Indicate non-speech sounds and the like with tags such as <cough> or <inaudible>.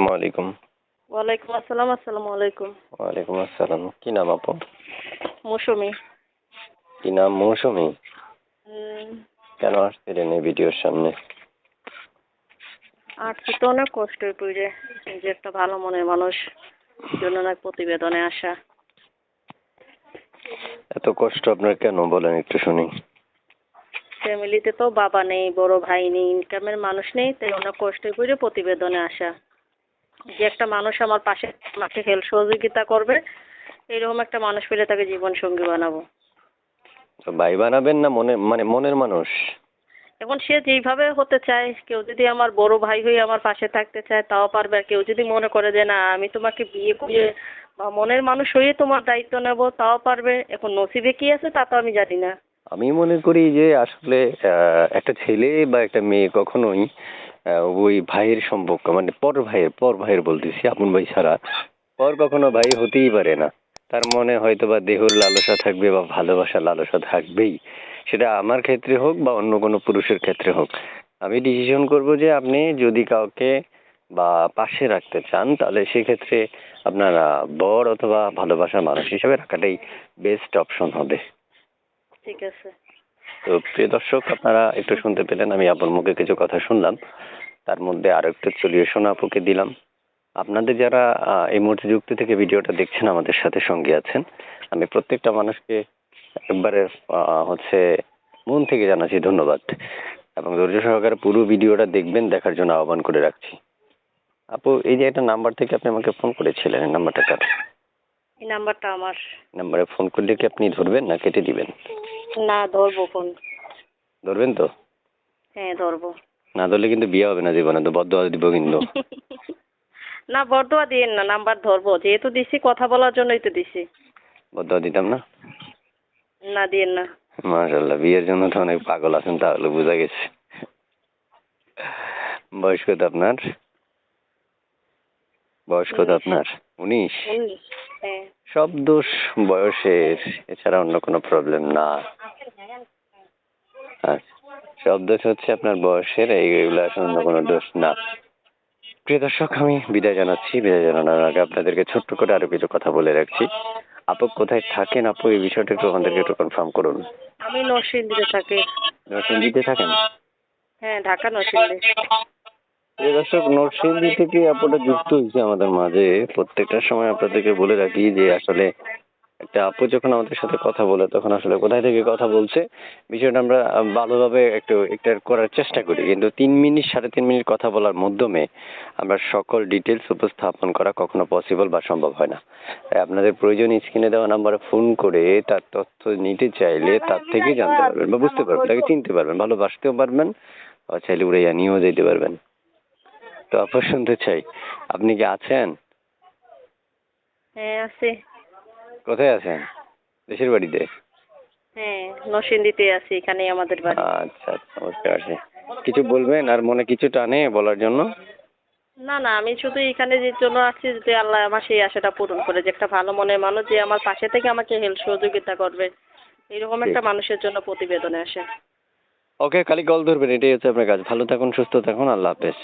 আলাইকুম। ওয়ালাইকুম আসসালাম আসসালামু আলাইকুম। ওয়ালাইকুম আসসালাম। কি নাম আপু? মৌসুমি। কি নাম? মৌসুমি? কেন আসছিলেন এই ভিডিওর সামনে? আজকে তো অনেক কষ্টই যে একটা ভালো মনের মানুষ জন্য না প্রতিবেদনে আসা। এত কষ্ট আপনার কেন? বলেন একটু শুনি। ফ্যামিলিতে তো বাবা নেই বড় ভাই নেই ইনকামের মানুষ নেই তাই অনেক কষ্টই পড়ে প্রতিবেদনে আসা। যে একটা মানুষ আমার পাশে আমাকে হেল্প সহযোগিতা করবে এরকম একটা মানুষ পেলে তাকে জীবন সঙ্গী বানাবো। তো ভাই বানাবেন না মনে মানে মনের মানুষ? এখন সে যেইভাবে হতে চায় কেউ যদি আমার বড় ভাই হয়ে আমার পাশে থাকতে চায় তাও পারবে। আর কেউ যদি মনে করে যে না আমি তোমাকে বিয়ে করে বা মনের মানুষ হয়ে তোমার দায়িত্ব নেব তাও পারবে। এখন নসিবে কি আছে তা তো আমি জানি না। আমি মনে করি যে আসলে আহ, একটা ছেলে বা একটা মেয়ে কখনোই ওই ভাইয়ের সম্পর্ক মানে পর ভাইয়ের পর ভাইয়ের বলতেছি, আপন ভাই ছাড়া। পর কখনো ভাই হতেই পারে না। তার মনে হয়তো বা দেহর লালসা থাকবে বা ভালোবাসার লালসা থাকবেই। সেটা আমার ক্ষেত্রে হোক বা অন্য কোনো পুরুষের ক্ষেত্রে হোক। আমি ডিসিশন করব যে আপনি যদি কাউকে বা পাশে রাখতে চান, তাহলে সেক্ষেত্রে আপনার বর অথবা ভালোবাসার মানুষ হিসেবে রাখাটাই বেস্ট অপশন হবে। ঠিক আছে। তো প্রিয় দর্শক আপনারা একটু শুনতে পেলেন আমি আপনার মুখে কিছু কথা শুনলাম। তার মধ্যে আরও একটু সলিউশন আপুকে দিলাম। আপনাদের যারা এই মুহূর্তে যুক্তি থেকে ভিডিওটা দেখছেন আমাদের সাথে সঙ্গে আছেন। আমি প্রত্যেকটা মানুষকে একবারে হচ্ছে মন থেকে জানাচ্ছি ধন্যবাদ। এবং ধৈর্য সহকারে পুরো ভিডিওটা দেখবেন দেখার জন্য আহ্বান করে রাখছি। আপু এই যে একটা নাম্বার থেকে আপনি আমাকে ফোন করেছিলেন এই নাম্বারটা কার? এই নাম্বারটা আমার। নাম্বারে ফোন করলে কি আপনি ধরবেন না কেটে দিবেন? না ধরবো ফোন ধরবেন তো? হ্যাঁ ধরবো। না ধরলে কিন্তু বিয়ে হবে না জীবনে তো বদ্ধ দিব কিন্তু। <laughs> না বর্দোয়া দিয়েন না নাম্বার ধরবো। যেহেতু দিছি কথা বলার জন্যই তো দিছি। বদ্ধ দিতাম না? না দিয়েন না। মাশাল্লাহ বিয়ের জন্য তো অনেক পাগল আছেন তাহলে বোঝা গেছে। বয়স কত আপনার? বয়স কত আপনার? উনিশ? হ্যাঁ। সব দোষ বয়সের এছাড়া অন্য কোনো প্রবলেম না। আচ্ছা সব দোষ হচ্ছে আপনার বয়সের এইগুলো আসলে অন্য কোনো দোষ না। প্রিয় দর্শক আমি বিদায় জানাচ্ছি। বিদায় জানানোর আগে আপনাদেরকে ছোট্ট করে আরও কিছু কথা বলে রাখছি। আপু কোথায় থাকেন আপু? এই বিষয়টা একটু আমাদেরকে একটু কনফার্ম করুন। আমি নরসিংদীতে থাকি। নরসিংদীতে থাকেন? হ্যাঁ ঢাকা নরসিংদী। দর্শক, নরসিংদী থেকে আপুটা যুক্ত হয়েছে আমাদের মাঝে। প্রত্যেকটা সময় আপনাদেরকে বলে রাখি যে আসলে একটা আপু যখন আমাদের সাথে কথা বলে, তখন আসলে কোথায় থেকে কথা বলছে, বিষয়টা আমরা ভালোভাবে একটু, একটা করার চেষ্টা করি। কিন্তু তিন মিনিট, সাড়ে তিন মিনিট কথা বলার মাধ্যমে আমরা সকল ডিটেলস উপস্থাপন করা কখনো পসিবল বা সম্ভব হয় না। আপনাদের প্রয়োজন স্ক্রিনে দেওয়া নাম্বারে ফোন করে তার তথ্য নিতে চাইলে তার থেকে জানতে পারবেন বা বুঝতে পারবেন, তাকে চিনতে পারবেন, ভালোবাসতেও পারবেন, বা চাইলে উড়াইয়া নিয়েও যেতে পারবেন। তো আপু শুনতে চাই। আপনি কি আছেন? হ্যাঁ আছি। কোথায় আছেন? দেশের বাড়িতে? হ্যাঁ নরসিংদীতে আছি এখানেই আমাদের বাড়ি। আচ্ছা আচ্ছা বুঝতে পারছি কিছু বলবেন? আর মনে কিছু টানে বলার জন্য? না না আমি শুধু এখানে যে জন্য আছি যে আল্লাহ আমার সেই আশাটা পূরণ করে যে একটা ভালো মনের মানুষ যে আমার পাশে থেকে আমাকে হেল্প সহযোগিতা করবে। এরকম একটা মানুষের জন্য প্রতিবেদনে আসে। ওকে খালি কল ধরবেন এটাই হচ্ছে আপনার কাজ। ভালো থাকুন সুস্থ থাকুন আল্লাহ হাফেজ।